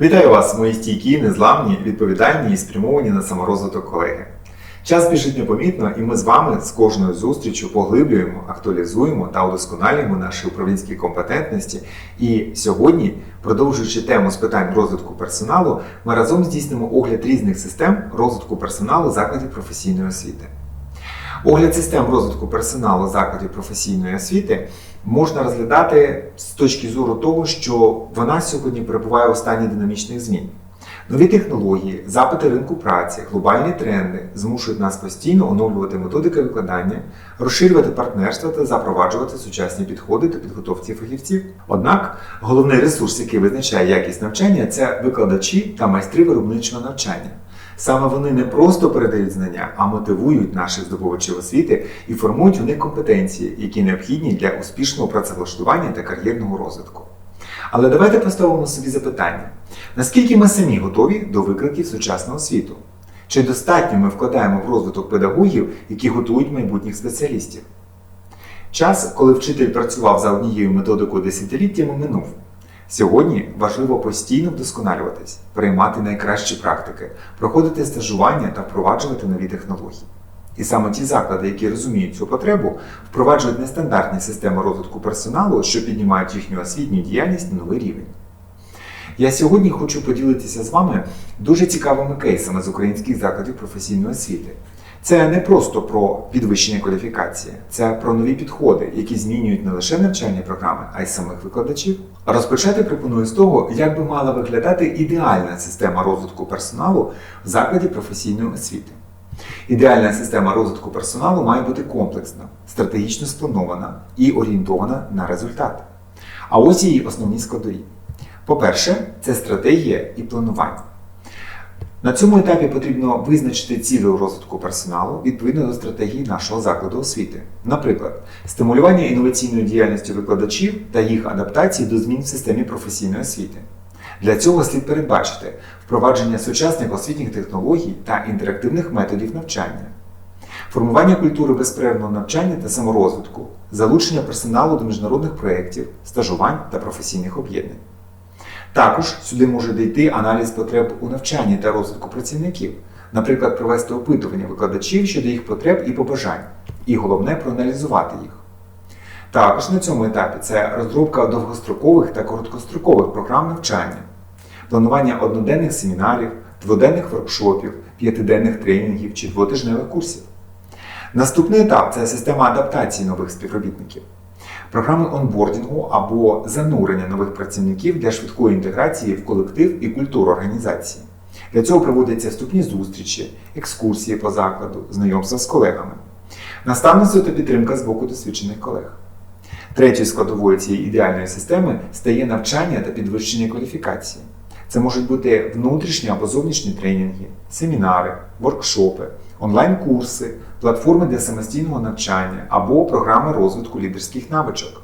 Вітаю вас, мої стійкі, незламні, відповідальні і спрямовані на саморозвиток колеги. Час біжить непомітно, і ми з вами з кожною зустрічю поглиблюємо, актуалізуємо та удосконалюємо наші управлінські компетентності. І сьогодні, продовжуючи тему з питань розвитку персоналу, ми разом здійснимо огляд різних систем розвитку персоналу закладів професійної освіти. Огляд систем розвитку персоналу закладів професійної освіти можна розглядати з точки зору того, що вона сьогодні перебуває у стані динамічних змін. Нові технології, запити ринку праці, глобальні тренди змушують нас постійно оновлювати методики викладання, розширювати партнерства та запроваджувати сучасні підходи до підготовці фахівців. Однак головний ресурс, який визначає якість навчання, це викладачі та майстри виробничого навчання. Саме вони не просто передають знання, а мотивують наших здобувачів освіти і формують у них компетенції, які необхідні для успішного працевлаштування та кар'єрного розвитку. Але давайте поставимо собі запитання: наскільки ми самі готові до викликів сучасного світу? Чи достатньо ми вкладаємо в розвиток педагогів, які готують майбутніх спеціалістів? Час, коли вчитель працював за однією методикою десятиліттями, минув. Сьогодні важливо постійно вдосконалюватись, приймати найкращі практики, проходити стажування та впроваджувати нові технології. І саме ті заклади, які розуміють цю потребу, впроваджують нестандартні системи розвитку персоналу, що піднімають їхню освітню діяльність на новий рівень. Я сьогодні хочу поділитися з вами дуже цікавими кейсами з українських закладів професійної освіти. Це не просто про підвищення кваліфікації, це про нові підходи, які змінюють не лише навчальні програми, а й самих викладачів. Розпочати пропоную з того, як би мала виглядати ідеальна система розвитку персоналу в закладі професійної освіти. Ідеальна система розвитку персоналу має бути комплексна, стратегічно спланована і орієнтована на результат. А ось її основні складові. По-перше, це стратегія і планування. На цьому етапі потрібно визначити цілі у розвитку персоналу відповідно до стратегії нашого закладу освіти. Наприклад, стимулювання інноваційної діяльності викладачів та їх адаптації до змін в системі професійної освіти. Для цього слід передбачити впровадження сучасних освітніх технологій та інтерактивних методів навчання, формування культури безперервного навчання та саморозвитку, залучення персоналу до міжнародних проєктів, стажувань та професійних об'єднань. Також сюди може дійти аналіз потреб у навчанні та розвитку працівників, наприклад, провести опитування викладачів щодо їх потреб і побажань, і головне проаналізувати їх. Також на цьому етапі це розробка довгострокових та короткострокових програм навчання, планування одноденних семінарів, дводенних воркшопів, п'ятиденних тренінгів чи двотижневих курсів. Наступний етап це система адаптації нових співробітників, програми онбордінгу або занурення нових працівників для швидкої інтеграції в колектив і культуру організації. Для цього проводяться вступні зустрічі, екскурсії по закладу, знайомства з колегами, наставництво та підтримка з боку досвідчених колег. Третьою складовою цієї ідеальної системи стає навчання та підвищення кваліфікації. Це можуть бути внутрішні або зовнішні тренінги, семінари, воркшопи, онлайн-курси, платформи для самостійного навчання або програми розвитку лідерських навичок.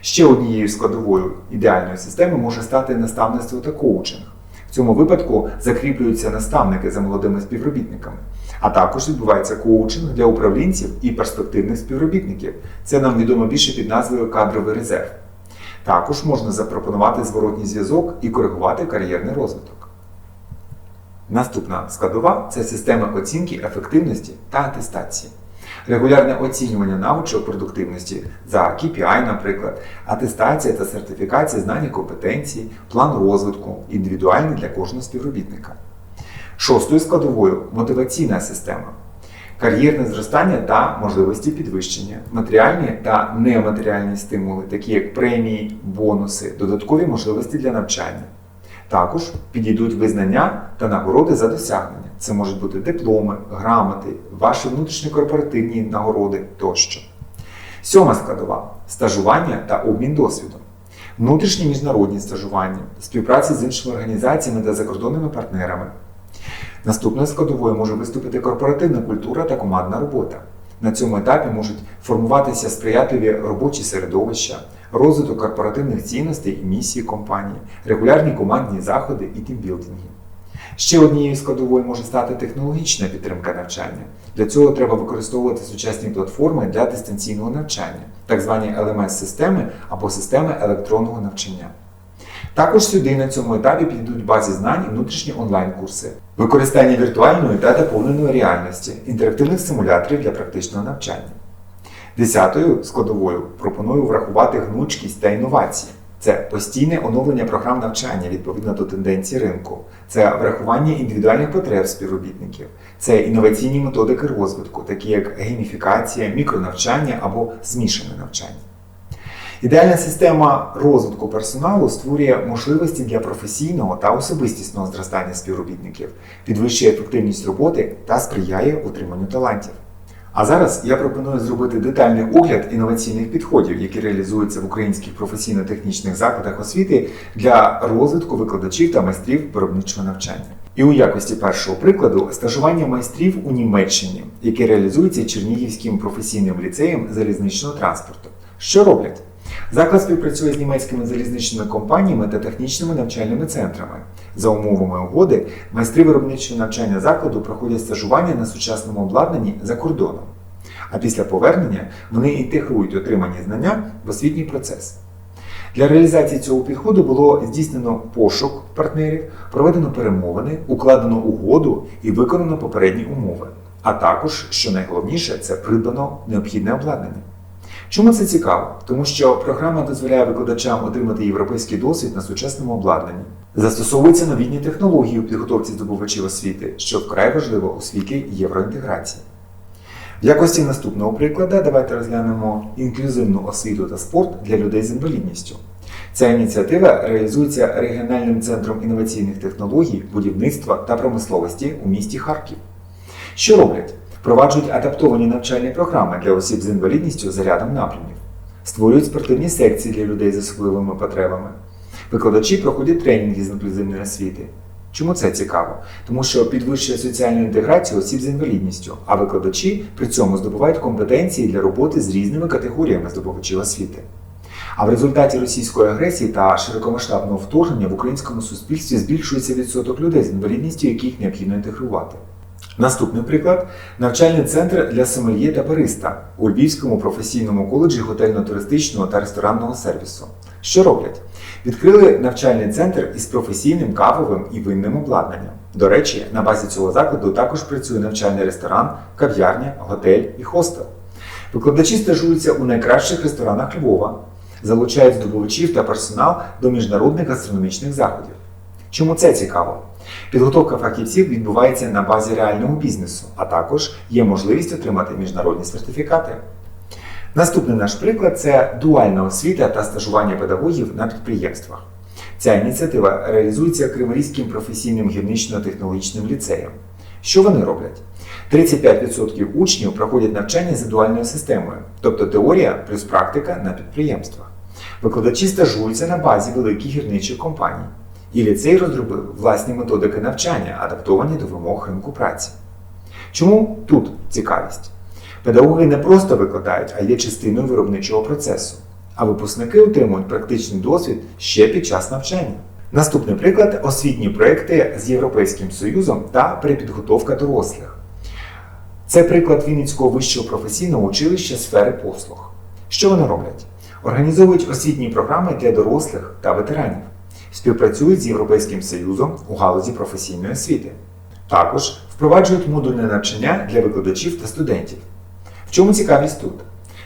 Ще однією складовою ідеальної системи може стати наставництво та коучинг. В цьому випадку закріплюються наставники за молодими співробітниками, а також відбувається коучинг для управлінців і перспективних співробітників. Це нам відомо більше під назвою кадровий резерв. Також можна запропонувати зворотній зв'язок і коригувати кар'єрний розвиток. Наступна складова це система оцінки ефективності та атестації. Регулярне оцінювання навичок продуктивності за KPI, наприклад, атестація та сертифікація знань і компетенцій, план розвитку, індивідуальний для кожного співробітника. Шостою складовою мотиваційна система. Кар'єрне зростання та можливості підвищення, матеріальні та нематеріальні стимули, такі як премії, бонуси, додаткові можливості для навчання. Також підійдуть визнання та нагороди за досягнення. Це можуть бути дипломи, грамоти, ваші внутрішньокорпоративні нагороди тощо. Сьома складова стажування та обмін досвідом. Внутрішні міжнародні стажування, співпраці з іншими організаціями та закордонними партнерами. Наступною складовою може виступити корпоративна культура та командна робота. На цьому етапі можуть формуватися сприятливі робочі середовища, розвиток корпоративних цінностей і місії компанії, регулярні командні заходи і тімбілдинги. Ще однією складовою може стати технологічна підтримка навчання. Для цього треба використовувати сучасні платформи для дистанційного навчання, так звані LMS-системи або системи електронного навчання. Також сюди на цьому етапі підійдуть базі знань і внутрішні онлайн-курси, використання віртуальної та доповненої реальності, інтерактивних симуляторів для практичного навчання. Десятою складовою пропоную врахувати гнучкість та інновації. Це постійне оновлення програм навчання відповідно до тенденцій ринку, це врахування індивідуальних потреб співробітників, це інноваційні методики розвитку, такі як гейміфікація, мікронавчання або змішане навчання. Ідеальна система розвитку персоналу створює можливості для професійного та особистісного зростання співробітників, підвищує ефективність роботи та сприяє утриманню талантів. А зараз я пропоную зробити детальний огляд інноваційних підходів, які реалізуються в українських професійно-технічних закладах освіти для розвитку викладачів та майстрів виробничого навчання. І у якості першого прикладу стажування майстрів у Німеччині, яке реалізується Чернігівським професійним ліцеєм залізничного транспорту. Що роблять? Заклад співпрацює з німецькими залізничними компаніями та технічними навчальними центрами. За умовами угоди, майстри виробничого навчання закладу проходять стажування на сучасному обладнанні за кордоном. А після повернення вони інтегрують отримані знання в освітній процес. Для реалізації цього підходу було здійснено пошук партнерів, проведено перемовини, укладено угоду і виконано попередні умови. А також, що найголовніше, це придбано необхідне обладнання. Чому це цікаво? Тому що програма дозволяє викладачам отримати європейський досвід на сучасному обладнанні. Застосовуються новітні технології у підготовці здобувачів освіти, що вкрай важливо у світлі євроінтеграції. В якості наступного прикладу давайте розглянемо інклюзивну освіту та спорт для людей з інвалідністю. Ця ініціатива реалізується регіональним центром інноваційних технологій, будівництва та промисловості у місті Харків. Що роблять? Впроваджують адаптовані навчальні програми для осіб з інвалідністю за рядом напрямів, створюють спортивні секції для людей з особливими потребами. Викладачі проходять тренінги з інклюзивної освіти. Чому це цікаво? Тому що підвищує соціальну інтеграцію осіб з інвалідністю, а викладачі при цьому здобувають компетенції для роботи з різними категоріями здобувачів освіти. А в результаті російської агресії та широкомасштабного вторгнення в українському суспільстві збільшується відсоток людей з інвалідністю, яких необхідно інтегрувати. Наступний приклад навчальний центр для сомельє та бариста у Львівському професійному коледжі готельно-туристичного та ресторанного сервісу. Що роблять? Відкрили навчальний центр із професійним кавовим і винним обладнанням. До речі, на базі цього закладу також працює навчальний ресторан, кав'ярня, готель і хостел. Викладачі стажуються у найкращих ресторанах Львова, залучають здобувачів та персонал до міжнародних гастрономічних заходів. Чому це цікаво? Підготовка фахівців відбувається на базі реального бізнесу, а також є можливість отримати міжнародні сертифікати. Наступний наш приклад це дуальна освіта та стажування педагогів на підприємствах. Ця ініціатива реалізується Криворізьким професійним гірнично-технологічним ліцеєм. Що вони роблять? 35% учнів проходять навчання за дуальною системою, тобто теорія плюс практика на підприємствах. Викладачі стажуються на базі великих гірничих компаній. І ліцей розробив власні методики навчання, адаптовані до вимог ринку праці. Чому тут цікавість? Педагоги не просто викладають, а є частиною виробничого процесу, а випускники отримують практичний досвід ще під час навчання. Наступний приклад освітні проекти з Європейським Союзом та перепідготовка дорослих. Це приклад Вінницького вищого професійного училища сфери послуг. Що вони роблять? Організовують освітні програми для дорослих та ветеранів співпрацюють з Європейським Союзом у галузі професійної освіти. Також впроваджують модульне навчання для викладачів та студентів. Чому цікавість тут?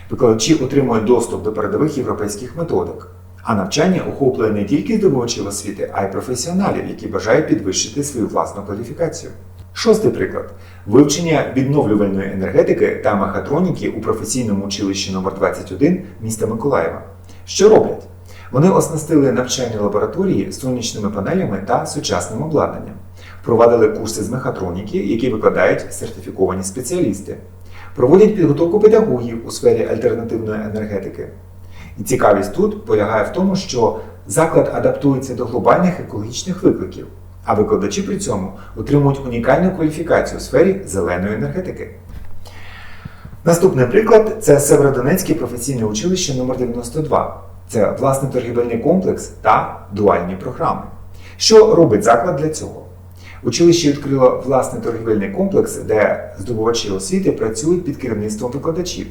Викладачі отримують доступ до передових європейських методик, а навчання охоплює не тільки здобувачів освіти, а й професіоналів, які бажають підвищити свою власну кваліфікацію. Шостий приклад вивчення відновлювальної енергетики та мехатроніки у професійному училищі номер 21 міста Миколаєва. Що роблять? Вони оснастили навчальні лабораторії сонячними панелями та сучасним обладнанням, провадили курси з мехатроніки, які викладають сертифіковані спеціалісти, проводять підготовку педагогів у сфері альтернативної енергетики. І цікавість тут полягає в тому, що заклад адаптується до глобальних екологічних викликів, а викладачі при цьому отримують унікальну кваліфікацію у сфері зеленої енергетики. Наступний приклад це Северодонецьке професійне училище номер 92 це власний торгівельний комплекс та дуальні програми. Що робить заклад для цього? Училище відкрило власний торгівельний комплекс, де здобувачі освіти працюють під керівництвом викладачів,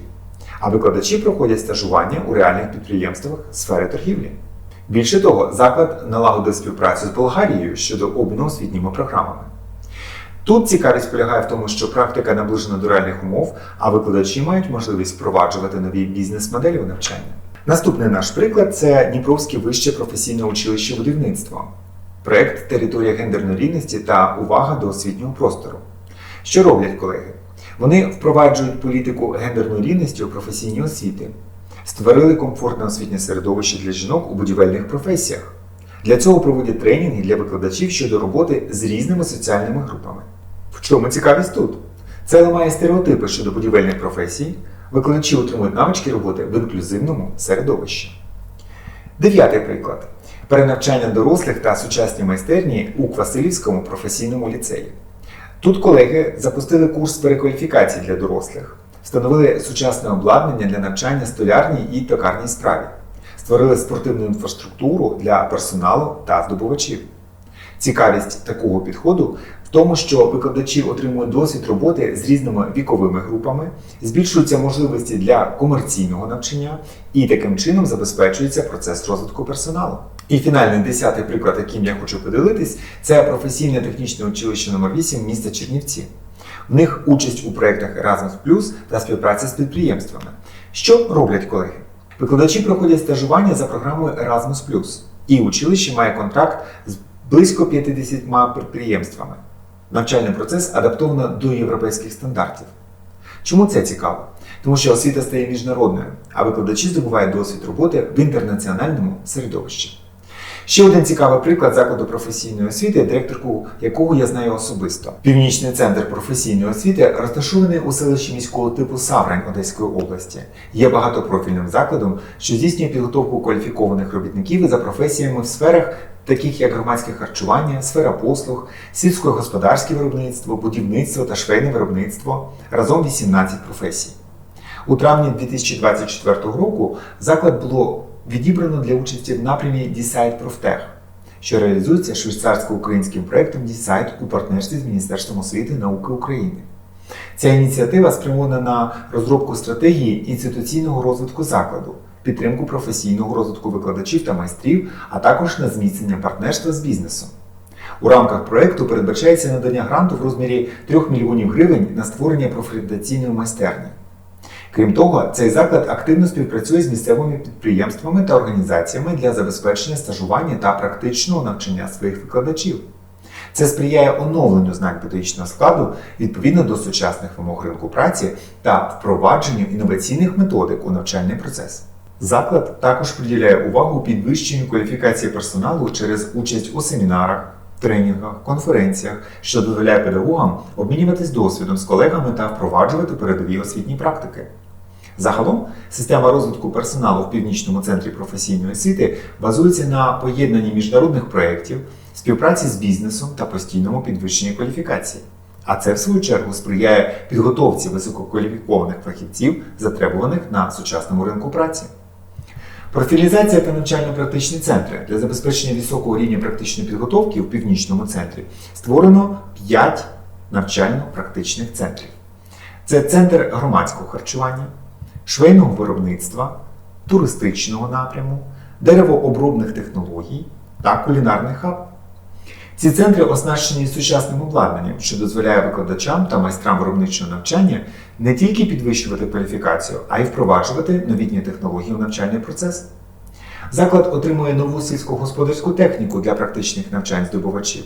а викладачі проходять стажування у реальних підприємствах сфери торгівлі. Більше того, заклад налагодив співпрацю з Болгарією щодо обміну освітніми програмами. Тут цікавість полягає в тому, що практика наближена до реальних умов, а викладачі мають можливість впроваджувати нові бізнес-моделі у навчання. Наступний наш приклад це Дніпровське вище професійне училище будівництва, проект Територія гендерної рівності та увага до освітнього простору. Що роблять колеги? Вони впроваджують політику гендерної рівності у професійній освіті, створили комфортне освітнє середовище для жінок у будівельних професіях. Для цього проводять тренінги для викладачів щодо роботи з різними соціальними групами. В чому цікавість тут? Це ламає стереотипи щодо будівельних професій. Викладачі отримують навички роботи в інклюзивному середовищі. Дев'ятий приклад: перенавчання дорослих та сучасні майстерні у Квасилівському професійному ліцеї. Тут колеги запустили курс перекваліфікації для дорослих, встановили сучасне обладнання для навчання столярній і токарній справі, створили спортивну інфраструктуру для персоналу та здобувачів. Цікавість такого підходу тому, що викладачі отримують досвід роботи з різними віковими групами, збільшуються можливості для комерційного навчання і таким чином забезпечується процес розвитку персоналу. І фінальний десятий приклад, яким я хочу поділитись, це професійне технічне училище номер 8 міста Чернівці. В них участь у проєктах Erasmus та співпраця з підприємствами. Що роблять колеги? Викладачі проходять стажування за програмою Erasmus і училище має контракт з близько 50 підприємствами. Навчальний процес адаптовано до європейських стандартів. Чому це цікаво? Тому що освіта стає міжнародною, а викладачі здобувають досвід роботи в інтернаціональному середовищі. Ще один цікавий приклад закладу професійної освіти, директорку якого я знаю особисто. Північний центр професійної освіти розташований у селищі міського типу Саврань Одеської області. Є багатопрофільним закладом, що здійснює підготовку кваліфікованих робітників за професіями в сферах. Таких як громадське харчування, сфера послуг, сільськогосподарське виробництво, будівництво та швейне виробництво разом 18 професій. У травні 2024 року заклад було відібрано для участі в напрямі Decide Профтех, що реалізується швейцарсько-українським проєктом Decide у партнерстві з Міністерством освіти і науки України. Ця ініціатива спрямована на розробку стратегії інституційного розвитку закладу, підтримку професійного розвитку викладачів та майстрів, а також на зміцнення партнерства з бізнесом. У рамках проєкту передбачається надання гранту в розмірі 3 мільйонів гривень на створення профорієнтаційної майстерні. Крім того, цей заклад активно співпрацює з місцевими підприємствами та організаціями для забезпечення стажування та практичного навчання своїх викладачів. Це сприяє оновленню знань педагогічного складу відповідно до сучасних вимог ринку праці та впровадженню інноваційних методик у навчальний процес. Заклад також приділяє увагу підвищенню кваліфікації персоналу через участь у семінарах, тренінгах, конференціях, що дозволяє педагогам обмінюватись досвідом з колегами та впроваджувати передові освітні практики. Загалом, система розвитку персоналу в північному центрі професійної освіти базується на поєднанні міжнародних проєктів, співпраці з бізнесом та постійному підвищенні кваліфікації. А це, в свою чергу, сприяє підготовці висококваліфікованих фахівців, затребуваних на сучасному ринку праці. Профілізація та навчально-практичні центри для забезпечення високого рівня практичної підготовки в північному центрі створено 5 навчально-практичних центрів. Це центр громадського харчування, швейного виробництва, туристичного напряму, деревообробних технологій та кулінарний хаб. Ці центри оснащені сучасним обладнанням, що дозволяє викладачам та майстрам виробничого навчання не тільки підвищувати кваліфікацію, а й впроваджувати новітні технології у навчальний процес. Заклад отримує нову сільськогосподарську техніку для практичних навчань здобувачів.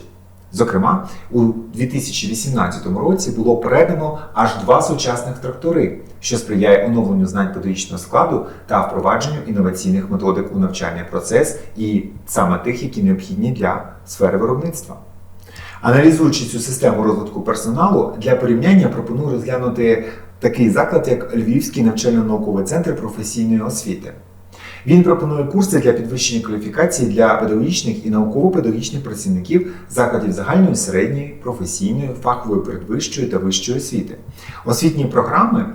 Зокрема, у 2018 році було передано аж два сучасних трактори, що сприяє оновленню знань педагогічного складу та впровадженню інноваційних методик у навчальний процес, і саме тих, які необхідні для сфери виробництва. Аналізуючи цю систему розвитку персоналу, для порівняння пропоную розглянути такий заклад, як Львівський навчально-науковий центр професійної освіти. Він пропонує курси для підвищення кваліфікації для педагогічних і науково-педагогічних працівників закладів загальної, середньої, професійної, фахової передвищої та вищої освіти. Освітні програми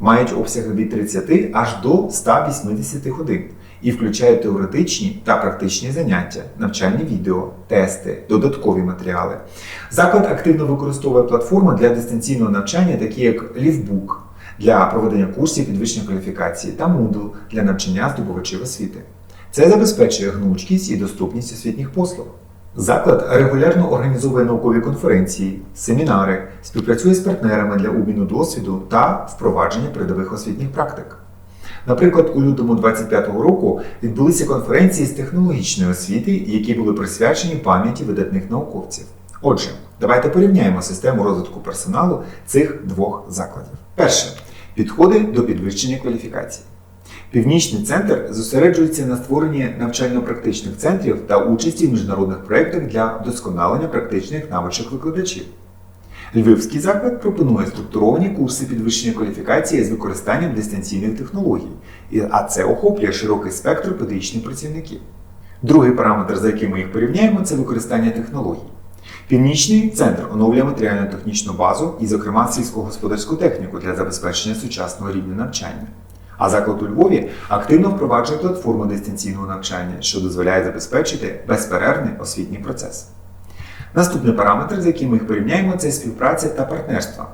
мають обсяги від 30 аж до 180 годин і включають теоретичні та практичні заняття, навчальні відео, тести, додаткові матеріали. Заклад активно використовує платформи для дистанційного навчання, такі як Лівбук для проведення курсів підвищення кваліфікації та Moodle для навчання здобувачів освіти. Це забезпечує гнучкість і доступність освітніх послуг. Заклад регулярно організовує наукові конференції, семінари, співпрацює з партнерами для обміну досвіду та впровадження передових освітніх практик. Наприклад, у лютому 2025 року відбулися конференції з технологічної освіти, які були присвячені пам'яті видатних науковців. Отже, давайте порівняємо систему розвитку персоналу цих двох закладів. Перше підходи до підвищення кваліфікації. Північний центр зосереджується на створенні навчально-практичних центрів та участі в міжнародних проєктах для вдосконалення практичних навичок викладачів. Львівський заклад пропонує структуровані курси підвищення кваліфікації з використанням дистанційних технологій, а це охоплює широкий спектр педагогічних працівників. Другий параметр, за яким ми їх порівняємо, це використання технологій. Північний центр оновлює матеріально-технічну базу і, зокрема, сільськогосподарську техніку для забезпечення сучасного рівня навчання. А заклад у Львові активно впроваджує платформу дистанційного навчання, що дозволяє забезпечити безперервний освітній процес. Наступний параметр, з яким ми їх порівняємо, це співпраця та партнерство.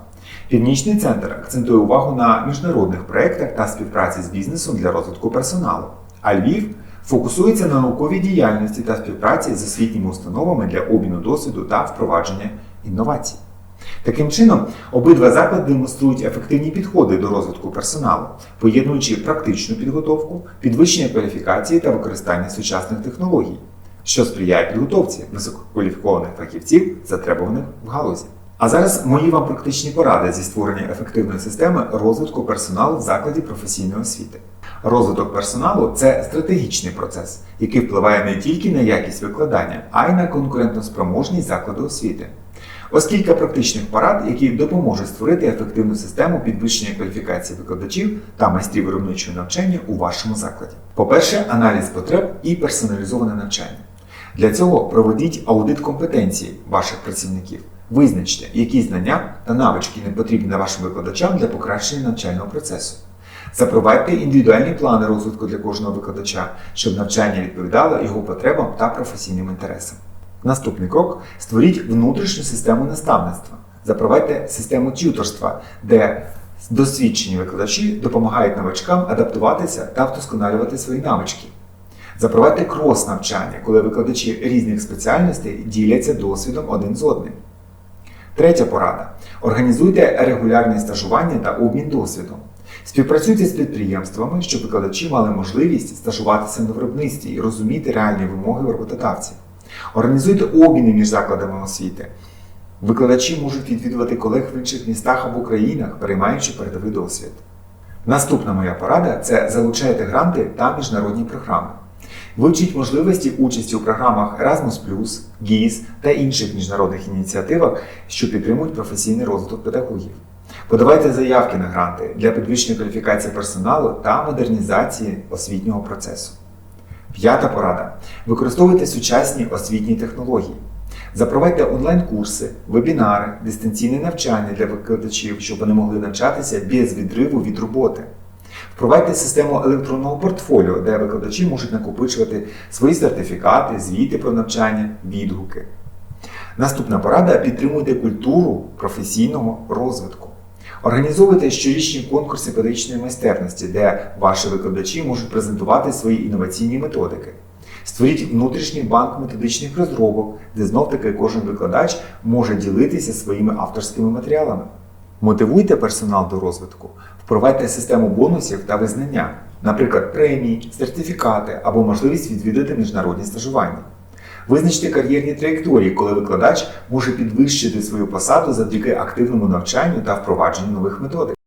Північний центр акцентує увагу на міжнародних проєктах та співпраці з бізнесом для розвитку персоналу. А Львів фокусується на науковій діяльності та співпраці з освітніми установами для обміну досвіду та впровадження інновацій. Таким чином, обидва заклади демонструють ефективні підходи до розвитку персоналу, поєднуючи практичну підготовку, підвищення кваліфікації та використання сучасних технологій, що сприяє підготовці висококваліфікованих фахівців, затребуваних в галузі. А зараз мої вам практичні поради зі створення ефективної системи розвитку персоналу в закладі професійної освіти. Розвиток персоналу це стратегічний процес, який впливає не тільки на якість викладання, а й на конкурентоспроможність закладу освіти. Ось кілька практичних порад, які допоможуть створити ефективну систему підвищення кваліфікації викладачів та майстрів виробничого навчання у вашому закладі. По-перше, аналіз потреб і персоналізоване навчання. Для цього проведіть аудит компетенцій ваших працівників. Визначте, які знання та навички не потрібні вашим викладачам для покращення навчального процесу. Запровадьте індивідуальні плани розвитку для кожного викладача, щоб навчання відповідало його потребам та професійним інтересам. Наступний крок створіть внутрішню систему наставництва. Запровадьте систему тюторства, де досвідчені викладачі допомагають новачкам адаптуватися та вдосконалювати свої навички. Запровадьте крос-навчання, коли викладачі різних спеціальностей діляться досвідом один з одним. Третя порада. Організуйте регулярне стажування та обмін досвідом. Співпрацюйте з підприємствами, щоб викладачі мали можливість стажуватися на виробництві і розуміти реальні вимоги роботодавців. Організуйте обміни між закладами освіти. Викладачі можуть відвідувати колег в інших містах або країнах, переймаючи передовий досвід. Наступна моя порада це залучайте гранти та міжнародні програми. Вивчіть можливості участі у програмах Erasmus+, GIS та інших міжнародних ініціативах, що підтримують професійний розвиток педагогів. Подавайте заявки на гранти для підвищення кваліфікації персоналу та модернізації освітнього процесу. П'ята порада. Використовуйте сучасні освітні технології. Запровадьте онлайн-курси, вебінари, дистанційне навчання для викладачів, щоб вони могли навчатися без відриву від роботи. Впровадьте систему електронного портфоліо, де викладачі можуть накопичувати свої сертифікати, звіти про навчання, відгуки. Наступна порада підтримуйте культуру професійного розвитку. Організовуйте щорічні конкурси педагогічної майстерності, де ваші викладачі можуть презентувати свої інноваційні методики. Створіть внутрішній банк методичних розробок, де знов-таки кожен викладач може ділитися своїми авторськими матеріалами. Мотивуйте персонал до розвитку, впровадьте систему бонусів та визнання, наприклад, премії, сертифікати або можливість відвідати міжнародні стажування. Визначте кар'єрні траєкторії, коли викладач може підвищити свою посаду завдяки активному навчанню та впровадженню нових методик.